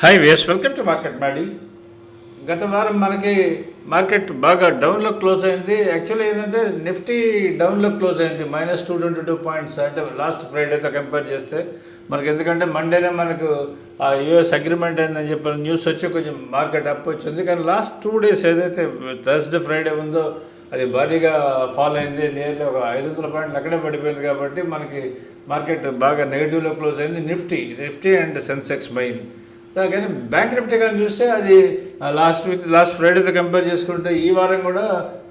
Hi వేస్ welcome to market మాడి గత వారం మనకి మార్కెట్ బాగా డౌన్లో క్లోజ్ అయింది. యాక్చువల్లీ ఏంటంటే నిఫ్టీ డౌన్లో క్లోజ్ అయింది. Minus two twenty two points అంటే లాస్ట్ ఫ్రైడేతో కంపేర్ చేస్తే మనకి ఎందుకంటే మండేనే మనకు ఆ యుఎస్ అగ్రిమెంట్ అయిందని చెప్పి న్యూస్ వచ్చి కొంచెం మార్కెట్ అప్ వచ్చింది. కానీ లాస్ట్ టూ డేస్ ఏదైతే థర్స్డే ఫ్రైడే ఉందో అది భారీగా ఫాల్ అయింది. నియర్లీ ఒక ఐదు వందల పాయింట్లు అక్కడే పడిపోయింది కాబట్టి మనకి మార్కెట్ బాగా నెగిటివ్లో క్లోజ్ అయింది. నిఫ్టీ నిఫ్టీ అండ్ సెన్సెక్స్ మైన్ కానీ బ్యాంక్ నిఫ్టీ కానీ చూస్తే అది లాస్ట్ వీక్ లాస్ట్ ఫ్రైడేతో కంపేర్ చేసుకుంటే ఈ వారం కూడా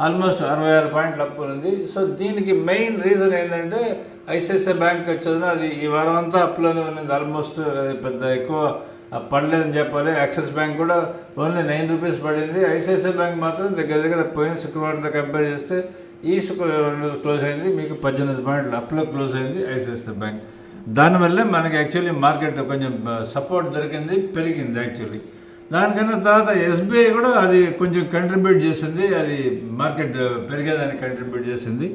ఆల్మోస్ట్ అరవై ఆరు పాయింట్లు అప్ ఉంది. సో దీనికి మెయిన్ రీజన్ ఏంటంటే ఐసిఐసిఐ బ్యాంక్ వచ్చేది అది ఈ వారం అంతా అప్లోనే ఉన్నది. ఆల్మోస్ట్ అది పెద్ద ఎక్కువ పడలేదని చెప్పాలి. యాక్సిస్ బ్యాంక్ కూడా ఓన్లీ నైన్ రూపీస్ పడింది. ఐసిఐసిఐ బ్యాంక్ మాత్రం దగ్గర దగ్గర పోయిన శుక్రవారంతో కంపేర్ చేస్తే ఈ శుక్రవారం రోజు క్లోజ్ అయింది. మీకు పద్దెనిమిది పాయింట్లు అప్లో క్లోజ్ అయింది ఐసిఐసిఐ బ్యాంక్ దానివల్ల మనకి యాక్చువల్లీ మార్కెట్ కొంచెం సపోర్ట్ దొరికింది పెరిగింది యాక్చువల్లీ దానికన్నా తర్వాత ఎస్బీఐ కూడా అది కొంచెం కంట్రిబ్యూట్ చేసింది అది మార్కెట్ పెరిగేదానికి కంట్రిబ్యూట్ చేసింది.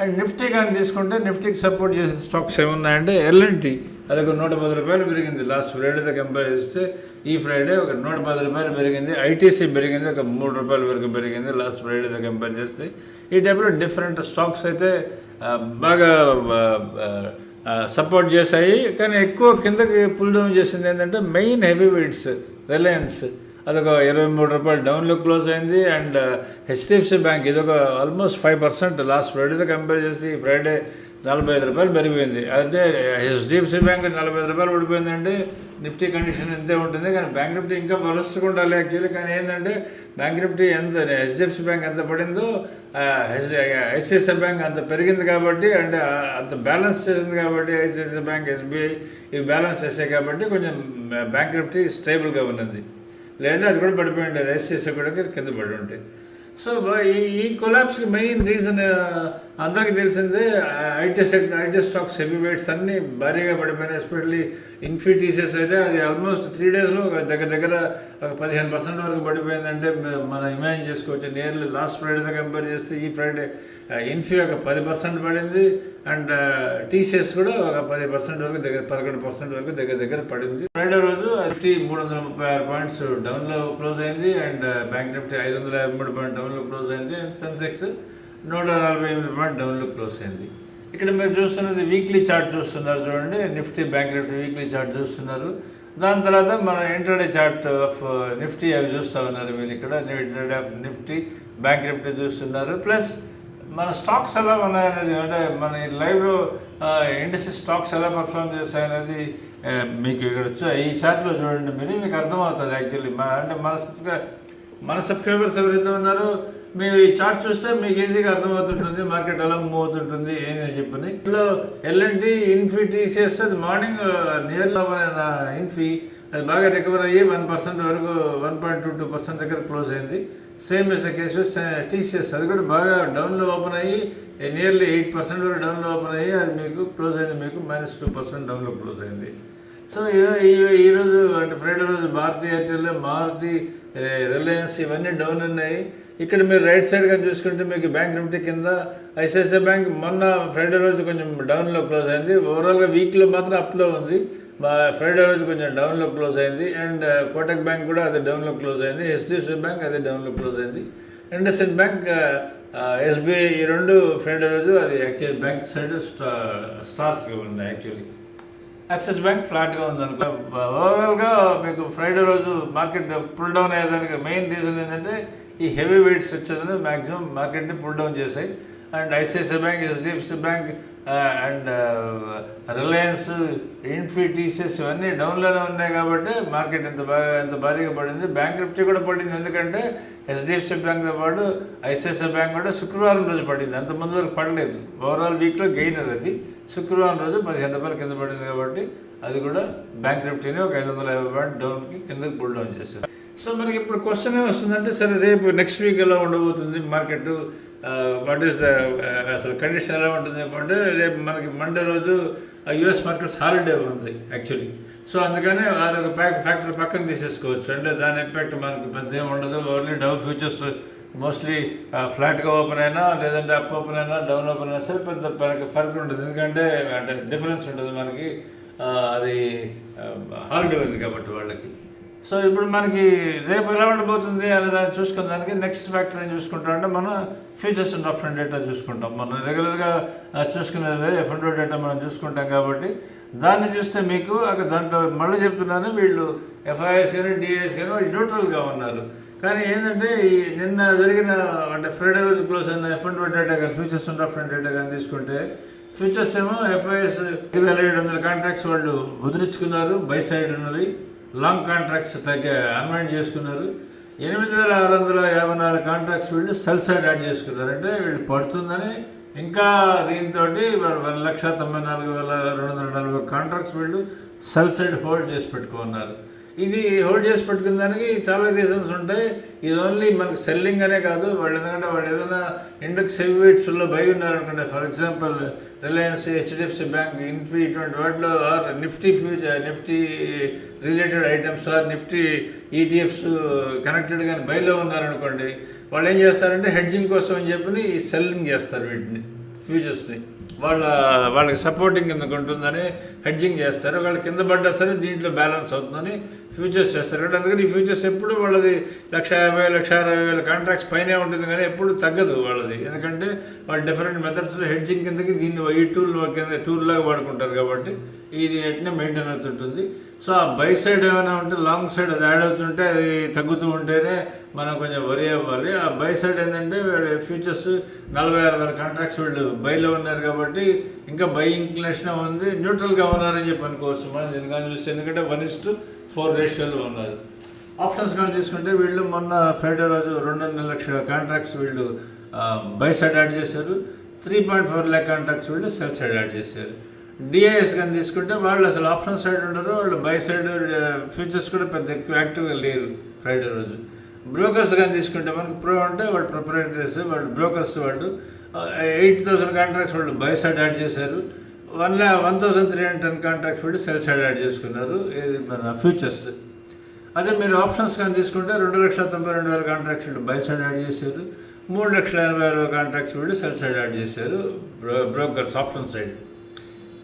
అండ్ నిఫ్టీ కానీ తీసుకుంటే నిఫ్టీకి సపోర్ట్ చేసే స్టాక్స్ ఏమున్నాయంటే ఎల్ఎన్టీ అది ఒక నూట పది రూపాయలు పెరిగింది. లాస్ట్ ఫ్రైడేతో కంపేర్ చేస్తే ఈ ఫ్రైడే ఒక నూట పది రూపాయలు పెరిగింది. ఐటీసీ పెరిగింది ఒక మూడు రూపాయల వరకు పెరిగింది. లాస్ట్ ఫ్రైడేతో కంపేర్ చేస్తే ఈ టైప్లో డిఫరెంట్ స్టాక్స్ అయితే బాగా సపోర్ట్ చేశాయి కానీ ఎక్కువ కిందకి పుల్ డౌన్ చేసింది ఏంటంటే మెయిన్ హెవీ వెయిట్స్ రిలయన్స్ అదొక ఇరవై మూడు రూపాయలు డౌన్లో క్లోజ్ అయింది అండ్ హెచ్డిఎఫ్సి బ్యాంక్ ఇదొక ఆల్మోస్ట్ ఫైవ్ పర్సెంట్ లాస్ట్ ఫ్రైడేతో కంపేర్ చేసి ఫ్రైడే నలభై ఐదు రూపాయలు పెరిగిపోయింది. అదే హెచ్డిఎఫ్సి బ్యాంక్ నలభై ఐదు రూపాయలు పడిపోయిందంటే నిఫ్టీ కండిషన్ ఇంతే ఉంటుంది కానీ బ్యాంక్ నిఫ్టీ ఇంకా వరస్ట్గా ఉండాలి యాక్చువల్లీ. కానీ ఏంటంటే బ్యాంక్ నిఫ్టీ ఎంత హెచ్డిఎఫ్సి బ్యాంక్ ఎంత పడిందో ఐసిఐసిఐ బ్యాంక్ అంత పెరిగింది కాబట్టి అంటే అంత బ్యాలెన్స్ చేసింది కాబట్టి ఐసిఐసిఐ బ్యాంక్ ఎస్బీఐ ఇవి బ్యాలెన్స్ చేసాయి కాబట్టి కొంచెం బ్యాంక్ నిఫ్టీ స్టేబుల్గా ఉన్నది. లేదంటే అది కూడా పడిపోయి ఉంటుంది ఐసిఐసిఐ కూడా కింద పడి ఉంటాయి సో ఈ ఈ కొలాబ్స్కి మెయిన్ రీజన్ అందరికీ తెలిసిందే IT sector IT stocks heavy weights అన్నీ భారీగా పడిపోయినాయి. ఎస్పెషల్లీ ఇన్ఫిటీసెస్ అయితే అది ఆల్మోస్ట్ త్రీ డేస్లో దగ్గర దగ్గర ఒక పదిహేను పర్సెంట్ వరకు పడిపోయిందంటే మనం ఇమాజిన్ చేసుకోవచ్చు. నియర్లీ లాస్ట్ ఫ్రైడేతో కంపేర్ చేస్తే ఈ ఫ్రైడే ఇన్ఫీ ఒక పది పర్సెంట్ పడింది అండ్ టీసీఎస్ కూడా ఒక పది పర్సెంట్ వరకు దగ్గర పదకొండు పర్సెంట్ వరకు దగ్గర దగ్గర పడింది. ఫ్రైడే రోజు నిఫ్టీ మూడు వందల ముప్పై ఆరు పాయింట్స్ డౌన్లో క్లోజ్ అయింది అండ్ బ్యాంక్ నిఫ్టీ ఐదు వందల యాభై మూడు పాయింట్ డౌన్లో క్లోజ్ అయింది అండ్ సెన్సెక్స్ నూట నలభై ఎనిమిది పాయింట్ డౌన్లో క్లోజ్ అయింది. ఇక్కడ మీరు చూస్తున్నది వీక్లీ చార్ట్ చూస్తున్నారు చూడండి. Nifty bank Nifty weekly chart చూస్తున్నారు. దాని తర్వాత మన ఇంటర్డే చార్ట్ ఆఫ్ నిఫ్టీ అవి చూస్తూ ఉన్నారు మీరు ఇక్కడ. Intraday of Nifty bank Nifty చూస్తున్నారు. ప్లస్ మన స్టాక్స్ ఎలా ఉన్నాయనేది అంటే మన లైవ్లో ఇండస్ట్రీ స్టాక్స్ ఎలా పర్ఫామ్ చేస్తాయనేది మీకు ఇక్కడ ఈ చార్ట్లో చూడండి మీరు. మీకు అర్థమవుతుంది యాక్చువల్లీ మన అంటే మన మన సబ్స్క్రైబర్స్ ఎవరైతే ఉన్నారో మీరు ఈ చార్ట్ చూస్తే మీకు ఈజీగా అర్థమవుతుంటుంది మార్కెట్ ఎలా మూవ్ అవుతుంటుంది ఏంటని చెప్పని ఇట్లా ఎల్ఎన్టీ ఇన్ఫీ టీసీఎస్ అది మార్నింగ్ నియర్ uh, లో ఇన్ఫీ అది బాగా రికవర్ అయ్యి వన్ పర్సెంట్ వరకు one point two two percent దగ్గర క్లోజ్ అయింది. Same is the case TCS అది కూడా బాగా డౌన్లో ఓపెన్ అయ్యి నియర్లీ ఎయిట్ పర్సెంట్ వరకు డౌన్లో ఓపెన్ అయ్యి అది మీకు క్లోజ్ అయింది మీకు మైనస్ టూ పర్సెంట్ డౌన్లో క్లోజ్ అయింది. సో ఈ- ఈ- ఈరోజు అంటే ఫ్రైడే రోజు భారతీ ఎయిర్టెల్ మారుతి రిలయన్స్ ఇవన్నీ డౌన్ ఉన్నాయి. ఇక్కడ మీరు రైట్ సైడ్ కానీ చూసుకుంటే మీకు బ్యాంక్ నిఫ్టీ కింద ఐసిఐసిఐ బ్యాంక్ మొన్న ఫ్రైడే రోజు కొంచెం డౌన్లో క్లోజ్ అయింది. ఓవరాల్గా వీక్లో మాత్రం అప్లో ఉంది. మా ఫ్రైడే రోజు కొంచెం డౌన్లో క్లోజ్ అయింది. అండ్ కోటక్ బ్యాంక్ కూడా అది డౌన్లో క్లోజ్ అయింది. హెచ్డిఎఫ్సి బ్యాంక్ అది డౌన్లో క్లోజ్ అయింది. ఇండస్ఇండ్ బ్యాంక్ ఎస్బీఐ ఈ రెండు ఫ్రైడే రోజు అది యాక్చువల్లీ బ్యాంక్ సైడ్ స్టా స్టార్స్గా ఉన్నాయి యాక్చువల్లీ యాక్సిస్ బ్యాంక్ ఫ్లాట్గా ఉంది అనుకో ఓవరాల్గా మీకు ఫ్రైడే రోజు మార్కెట్ పుల్ డౌన్ అయ్యేదానికి మెయిన్ రీజన్ ఏంటంటే ఈ హెవీ వెయిట్స్ వచ్చేదని మ్యాక్సిమం మార్కెట్ని పుల్ డౌన్ చేశాయి. And ICICI bank HDFC bank and Reliance Infy TCS ఇవన్నీ డౌన్లోనే ఉన్నాయి కాబట్టి మార్కెట్ ఇంత బాగా ఇంత భారీగా పడింది. బ్యాంక్ నిఫ్టీ కూడా పడింది. ఎందుకంటే హెచ్డిఎఫ్సి బ్యాంక్తో పాటు ఐసిఐసిఐ బ్యాంక్ కూడా శుక్రవారం రోజు పడింది. అంత ముందు వరకు పడలేదు. ఓవరాల్ వీక్లో గెయినర్ అది శుక్రవారం రోజు పదిహేను రూపాయలు కింద పడింది కాబట్టి అది కూడా బ్యాంక్ నిఫ్టీని ఒక ఐదు వందల యాభై పాయింట్ డౌన్కి కిందకి పుల్ డౌన్ చేశారు. సో మనకి ఇప్పుడు క్వశ్చన్ ఏమొస్తుందంటే సరే రేపు నెక్స్ట్ వీక్ ఎలా ఉండబోతుంది మార్కెట్ వాట్ ఈస్ ద అసలు కండిషన్ ఎలా ఉంటుంది అంటే రేపు మనకి మండే రోజు యుఎస్ మార్కెట్స్ హాలిడే ఉంది యాక్చువల్లీ సో అందుకనే అదొక ప్యాక్ ఫ్యాక్టర్ పక్కన తీసేసుకోవచ్చు. అంటే దాని ఇంపాక్ట్ మనకి పెద్ద ఏమి ఉండదు. ఓన్లీ డౌ ఫ్యూచర్స్ మోస్ట్లీ ఫ్లాట్గా ఓపెన్ అయినా లేదంటే అప్ ఓపెన్ అయినా డౌన్ ఓపెన్ అయినా సరే పెద్ద మనకి ఫర్క్ ఉంటుంది. ఎందుకంటే అంటే డిఫరెన్స్ ఉంటుంది మనకి. అది హాలిడే ఉంది కాబట్టి వాళ్ళకి. సో ఇప్పుడు మనకి రేపు ఎలా ఉండబోతుంది అనే దాన్ని చూసుకున్న దానికి నెక్స్ట్ ఫ్యాక్టర్ ఏం చూసుకుంటాం అంటే మనం ఫీచర్స్ అండ్ ఆప్షన్ డేటా చూసుకుంటాం. మనం రెగ్యులర్గా చూసుకునేది ఎఫ్ అండ్ డేటా మనం చూసుకుంటాం కాబట్టి దాన్ని చూస్తే మీకు అక్కడ దాంట్లో మళ్ళీ చెప్తున్నాను వీళ్ళు ఎఫ్ఐఎస్ కానీ డిఐఎస్ కానీ వాళ్ళు న్యూట్రల్గా ఉన్నారు. కానీ ఏంటంటే ఈ నిన్న జరిగిన అంటే ఫ్రైడే రోజు క్లోజ్ అయిన ఎఫ్ అండ్ డేటా కానీ ఫ్యూచర్స్ అండ్ ఆఫ్ డేటా కానీ తీసుకుంటే ఫ్యూచర్స్ ఏమో ఎఫ్ఐఎస్ ఐదు వేల ఏడు వందల కాంట్రాక్ట్స్ వాళ్ళు వదిలించుకున్నారు బై సైడ్ ఉన్నది లాంగ్ కాంట్రాక్ట్స్ తగ్గ అన్వైండ్ చేసుకున్నారు. ఎనిమిది వేల ఆరు వందల యాభై నాలుగు కాంట్రాక్ట్స్ వీళ్ళు సెల్ సైడ్ యాడ్ చేసుకున్నారు. అంటే వీళ్ళు పడుతుందని ఇంకా దీంతో వన్ లక్ష తొంభై నాలుగు వేల రెండు వందల నలభై కాంట్రాక్ట్స్ వీళ్ళు సెల్ సైడ్ హోల్డ్ చేసి పెట్టుకున్నారు. ఇది హోల్డ్ చేసి పెట్టుకున్న దానికి చాలా రీజన్స్ ఉంటాయి. ఇది ఓన్లీ మనకు సెల్లింగ్ అనే కాదు. వాళ్ళు ఎందుకంటే వాళ్ళు ఏదైనా ఇండెక్స్ హెవీ వెయిట్స్లో బై ఉన్నారనుకోండి. For example Reliance HDFC bank Infy ఇటువంటి వాటిలో or Nifty future Nifty related items or Nifty ETFs connected కానీ బైలో ఉన్నారనుకోండి వాళ్ళు ఏం చేస్తారంటే హెడ్జింగ్ కోసం అని చెప్పి సెల్లింగ్ చేస్తారు వీటిని ఫ్యూచర్స్ని వాళ్ళ వాళ్ళకి సపోర్టింగ్ కిందకు ఉంటుందని హెడ్జింగ్ చేస్తారు. వాళ్ళు కింద పడ్డా సరే దీంట్లో బ్యాలెన్స్ అవుతుందని ఫ్యూచర్స్ చేస్తారు. కాబట్టి అందుకని ఈ ఫ్యూచర్స్ ఎప్పుడు వాళ్ళది లక్ష యాభై లక్ష అరవై వేల కాంట్రాక్ట్స్ పైనే ఉంటుంది కానీ ఎప్పుడు తగ్గదు వాళ్ళది. ఎందుకంటే వాళ్ళు డిఫరెంట్ మెథడ్స్లో హెడ్జింగ్ కిందకి దీన్ని ఈ టూల్ కింద టూల్ లాగా వాడుకుంటారు కాబట్టి ఇది ఎట్నే మెయింటైన్ అవుతుంటుంది. సో ఆ బై సైడ్ ఏమైనా ఉంటే లాంగ్ సైడ్ అది యాడ్ అవుతుంటే అది తగ్గుతూ ఉంటేనే మనం కొంచెం వరి అవ్వాలి. ఆ బై సైడ్ ఏంటంటే వీళ్ళు ఫ్యూచర్స్ నలభై ఆరు కాంట్రాక్ట్స్ వీళ్ళు బైలో ఉన్నారు కాబట్టి ఇంకా బై ఇంక్లినేషన్ ఉంది. న్యూట్రల్గా ఉన్నారని చెప్పి అనుకోవచ్చు. మనం దీనిగా చూస్తే ఎందుకంటే వన్ ఇస్ టు ఫోర్ రేషియోలో ఉన్నారు. ఆప్షన్స్ కానీ తీసుకుంటే వీళ్ళు మొన్న ఫ్రైడే రోజు రెండున్నర లక్షల కాంట్రాక్ట్స్ వీళ్ళు బై సైడ్ యాడ్ చేశారు. Three point four lakh contracts వీళ్ళు సెల్ సైడ్ యాడ్ చేశారు. డిఐఎస్ కానీ తీసుకుంటే వాళ్ళు అసలు ఆప్షన్ సైడ్ ఉండరు వాళ్ళు బై సైడ్ ఫ్యూచర్స్ కూడా పెద్ద ఎక్కువ యాక్టివ్గా లేరు ఫ్రైడే రోజు. బ్రోకర్స్ కానీ తీసుకుంటే మనకి ప్రో అంటే వాళ్ళు ప్రొపరేటరీస్ వాళ్ళు బ్రోకర్స్ వాళ్ళు ఎయిట్ థౌసండ్ కాంట్రాక్ట్స్ వాళ్ళు బై సైడ్ యాడ్ చేశారు. One ల్యా one thousand three hundred ten contracts వీళ్ళు సెల్ సైడ్ యాడ్ చేసుకున్నారు. ఇది మన ఫ్యూచర్స్. అదే మీరు ఆప్షన్స్ కానీ తీసుకుంటే రెండు లక్షల తొంభై రెండు వేల కాంట్రాక్ట్స్ వీళ్ళు బై సైడ్ యాడ్ చేశారు. మూడు లక్షల ఎనభై వేల కాంట్రాక్ట్స్ వీళ్ళు సెల్ సైడ్ యాడ్ చేశారు. Bro brokers option side.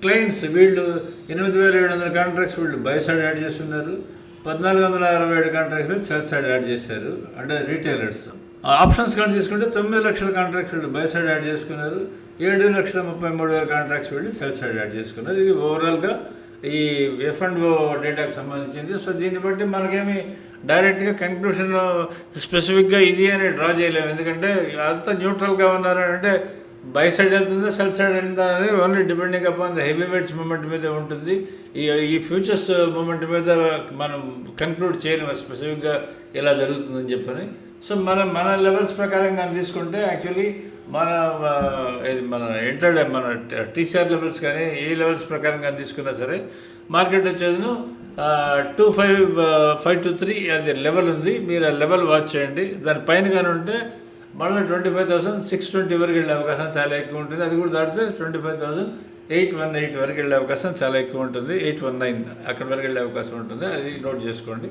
Clients వీళ్ళు ఎనిమిది వేల ఏడు వందల కాంట్రాక్ట్స్ వీళ్ళు బై సైడ్ యాడ్ చేస్తున్నారు. పద్నాలుగు వందల అరవై ఏడు కాంట్రాక్ట్స్ వీళ్ళు సెల్ సైడ్ యాడ్ చేశారు. అంటే రీటైలర్స్ ఆప్షన్స్ కానీ తీసుకుంటే తొమ్మిది లక్షల కాంట్రాక్ట్స్ వీళ్ళు బై సైడ్ యాడ్ చేసుకున్నారు. ఏడు లక్షల ముప్పై మూడు వేల కాంట్రాక్ట్స్ వీళ్ళు సెల్ సైడ్ యాడ్ చేసుకున్నారు. ఇది ఓవరాల్గా ఈ ఎఫ్ అండ్ ఓ డేటాకి సంబంధించింది. సో దీన్ని బట్టి మనకేమి డైరెక్ట్గా కన్క్లూషన్ స్పెసిఫిక్గా ఇది అని డ్రా చేయలేము. ఎందుకంటే అంతా న్యూట్రల్గా ఉన్నారు అంటే బై సైడ్ వెళ్తుందా సెల్ సైడ్ వెళ్తుందా అనేది only depending upon the heavy weights moment మీద ఉంటుంది. ఈ ఈ ఫ్యూచర్స్ మూమెంట్ మీద మనం కన్క్లూడ్ చేయలేము స్పెసిఫిక్గా ఎలా జరుగుతుందని చెప్పని. సో మన మన లెవెల్స్ ప్రకారం కానీ తీసుకుంటే యాక్చువల్లీ మన ఇది మన ఎంటర్ మన టీసీఆర్ లెవెల్స్ కానీ ఏ లెవెల్స్ ప్రకారం కానీ తీసుకున్నా సరే మార్కెట్ వచ్చేది two five five two three అది లెవెల్ ఉంది. మీరు ఆ లెవెల్ వాచ్ చేయండి. దాని పైన కానీ ఉంటే మళ్ళీ twenty five thousand six twenty వరకు వెళ్ళే అవకాశం చాలా ఎక్కువ ఉంటుంది. అది కూడా దాటితే twenty five thousand eight one eight వరకు వెళ్ళే అవకాశం చాలా ఎక్కువ ఉంటుంది. ఎయిట్ వన్ నైన్ అక్కడ వరకు వెళ్ళే అవకాశం ఉంటుంది. అది నోట్ చేసుకోండి.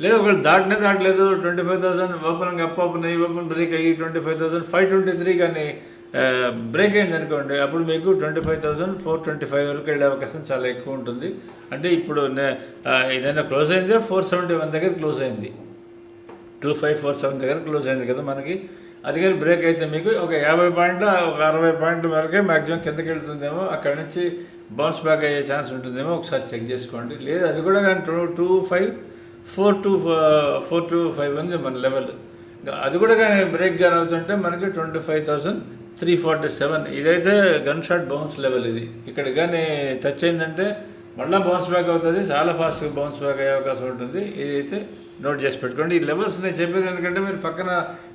లేదు ఒకవేళ దాటినే దాటలేదు twenty five thousand open up open అయ్యి ఓపెన్ బ్రేక్ అయ్యి twenty five thousand five twenty three కానీ బ్రేక్ అయింది అనుకోండి అప్పుడు మీకు twenty five thousand four twenty five వరకు వెళ్ళే అవకాశం చాలా ఎక్కువ ఉంటుంది. అంటే ఇప్పుడు నే- ఏదైనా క్లోజ్ అయిందే? ఫోర్ సెవెంటీ వన్ దగ్గర క్లోజ్ అయింది. టూ ఫైవ్ ఫోర్ సెవెన్ దగ్గర క్లోజ్ అయింది కదా మనకి. అది బ్రేక్ అయితే మీకు ఒక యాభై పాయింట్ల ఒక అరవై పాయింట్ల వరకే మ్యాక్సిమం కిందకి వెళ్తుందేమో అక్కడ నుంచి బౌన్స్ బ్యాక్ అయ్యే ఛాన్స్ ఉంటుందేమో ఒకసారి చెక్ చేసుకోండి. లేదు అది కూడా కానీ two two five four two four two five ఉంది మన లెవెల్. అది కూడా కానీ బ్రేక్ గారు అవుతుంటే మనకి twenty five thousand three forty seven. ఇదైతే గన్ షాట్ బౌన్స్ లెవెల్ ఇది. ఇక్కడ కానీ టచ్ అయిందంటే మళ్ళీ బౌన్స్ బ్యాక్ అవుతుంది చాలా ఫాస్ట్గా బౌన్స్ బ్యాక్ అయ్యే అవకాశం ఉంటుంది. ఇదైతే నోట్ చేసి పెట్టుకోండి. ఈ లెవెల్స్ నేను చెప్పేది ఎందుకంటే మీరు పక్కన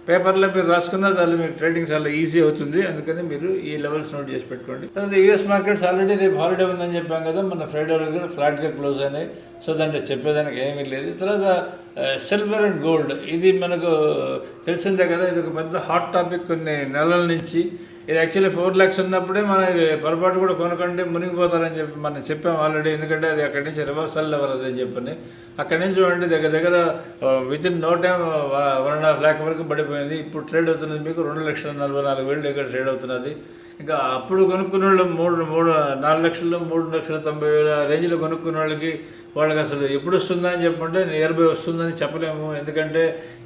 పేపర్లో మీరు రాసుకున్నా చాలు మీకు ట్రేడింగ్ చాలా ఈజీ అవుతుంది. అందుకని మీరు ఈ లెవెల్స్ నోట్ చేసి పెట్టుకోండి. తర్వాత యూఎస్ మార్కెట్స్ ఆల్రెడీ రేపు హాలిడే ఉందని చెప్పాం కదా మన ఫ్రైడే రోజు కూడా ఫ్లాట్గా క్లోజ్ అయినాయి. సో దాంట్లో చెప్పేదానికి ఏమీ లేదు. తర్వాత సిల్వర్ అండ్ గోల్డ్ ఇది మనకు తెలిసిందే కదా ఇది ఒక పెద్ద హాట్ టాపిక్ కొన్ని నెలల నుంచి. ఇది యాక్చువల్లీ ఫోర్ ల్యాక్స్ ఉన్నప్పుడే మన పొరపాటు కూడా కొనకండి మునిగిపోతారని చెప్పి మనం చెప్పాం ఆల్రెడీ ఎందుకంటే అది అక్కడి నుంచి రివర్సల్ వరదని అని చెప్పని. అక్కడి నుంచి చూడండి దగ్గర దగ్గర within no time one and half lakh వరకు పడిపోయింది. ఇప్పుడు ట్రేడ్ అవుతున్నది మీకు రెండు లక్షల నలభై నాలుగు వేలు దగ్గర ట్రేడ్ అవుతున్నది. ఇంకా అప్పుడు కొనుక్కున్న వాళ్ళు మూడు మూడు నాలుగు లక్షలు మూడు లక్షల తొంభై వేల రేంజ్లో కొనుక్కున్న వాళ్ళకి వాళ్ళకి అసలు ఎప్పుడు వస్తుందని అని చెప్పంటే నియర్ బై వస్తుందని చెప్పలేము. ఎందుకంటే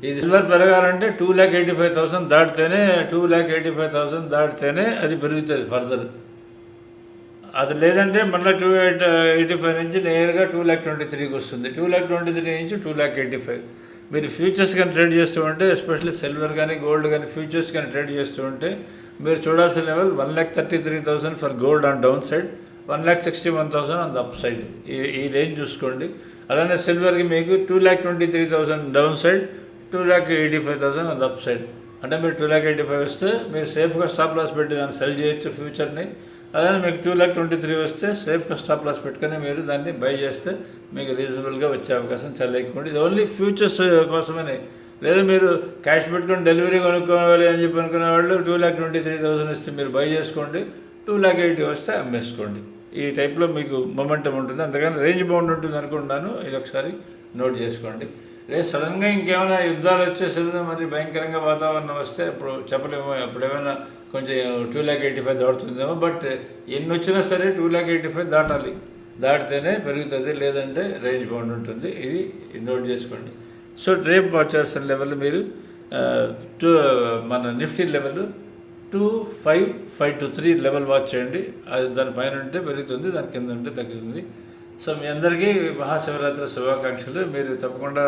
ఇది సిల్వర్ పెరగాలంటే two lakh eighty five thousand దాటితేనే two lakh eighty five thousand దాటితేనే అది పెరుగుతుంది ఫర్దర్ అది లేదంటే మళ్ళీ టూ ఎయిట్ ఎయిటీ ఫైవ్ నుంచి నేరుగా టూ ల్యాక్ ట్వంటీ త్రీకి వస్తుంది. టూ ల్యాక్ ట్వంటీ త్రీ నుంచి టూ ల్యాక్ ఎయిటీ ఫైవ్ మీరు ఫ్యూచర్స్ కానీ ట్రేడ్ చేస్తూ ఉంటే ఎస్పెషల్లీ సిల్వర్ కానీ గోల్డ్ కానీ ఫ్యూచర్స్ కానీ ట్రేడ్ చేస్తూ ఉంటే మీరు చూడాల్సిన level one lakh thirty three thousand for gold on down side one lakh sixty one thousand అంత అప్ సైడ్. ఈ ఈ రేంజ్ చూసుకోండి. అలానే సిల్వర్కి మీకు two lakh twenty three thousand down side two lakh eighty five thousand అంత up side. అంటే మీరు టూ ల్యాక్ ఎయిటీ ఫైవ్ వస్తే మీరు సేఫ్గా స్టాప్ లాస్ పెట్టి దాన్ని సెల్ చేయొచ్చు ఫ్యూచర్ని. అలానే మీకు టూ ల్యాక్ ట్వంటీ త్రీ వస్తే సేఫ్గా స్టాప్ లాస్ పెట్టుకొని మీరు దాన్ని బై చేస్తే మీకు రీజనబుల్గా వచ్చే అవకాశం చాలా ఎక్కువ ఉంది. ఇది ఓన్లీ ఫ్యూచర్స్ కోసమనే. లేదా మీరు క్యాష్ పెట్టుకొని డెలివరీ కొనుక్కోవాలి అని చెప్పి అనుకునే వాళ్ళు two lakh twenty three thousand ఇస్తే మీరు బై చేసుకోండి. టూ ల్యాక్ ఎయిటీ వస్తే అమ్మేసుకోండి. ఈ టైప్లో మీకు మొమెంటం ఉంటుంది. అంతకని రేంజ్ బౌండ్ ఉంటుంది అనుకుంటున్నాను. ఇది ఒకసారి నోట్ చేసుకోండి. రేపు సడన్గా ఇంకేమైనా యుద్ధాలు వచ్చేసిందో మరి భయంకరంగా వాతావరణం వస్తే అప్పుడు చెప్పలేమో. అప్పుడు ఏమైనా కొంచెం టూ ల్యాక్ ఎయిటీ ఫైవ్ దాటుతుందేమో. బట్ ఎన్ని వచ్చినా సరే టూ ల్యాక్ ఎయిటీ ఫైవ్ దాటాలి. దాటితేనే పెరుగుతుంది. లేదంటే రేంజ్ బౌండ్ ఉంటుంది. ఇది నోట్ చేసుకోండి. సో రేపు వాచ్ లెవెల్ మీరు టూ మన Nifty level two five five two three level watch చేయండి. అది దాని పైన ఉంటే పెరుగుతుంది దాని కింద ఉంటే తగ్గుతుంది. సో మీ అందరికీ మహాశివరాత్రి శుభాకాంక్షలు. మీరు తప్పకుండా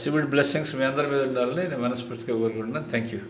శివుడి బ్లెస్సింగ్స్ మీ అందరి మీద ఉండాలని నేను మనస్ఫూర్తిగా కోరుకుంటున్నాను. Thank you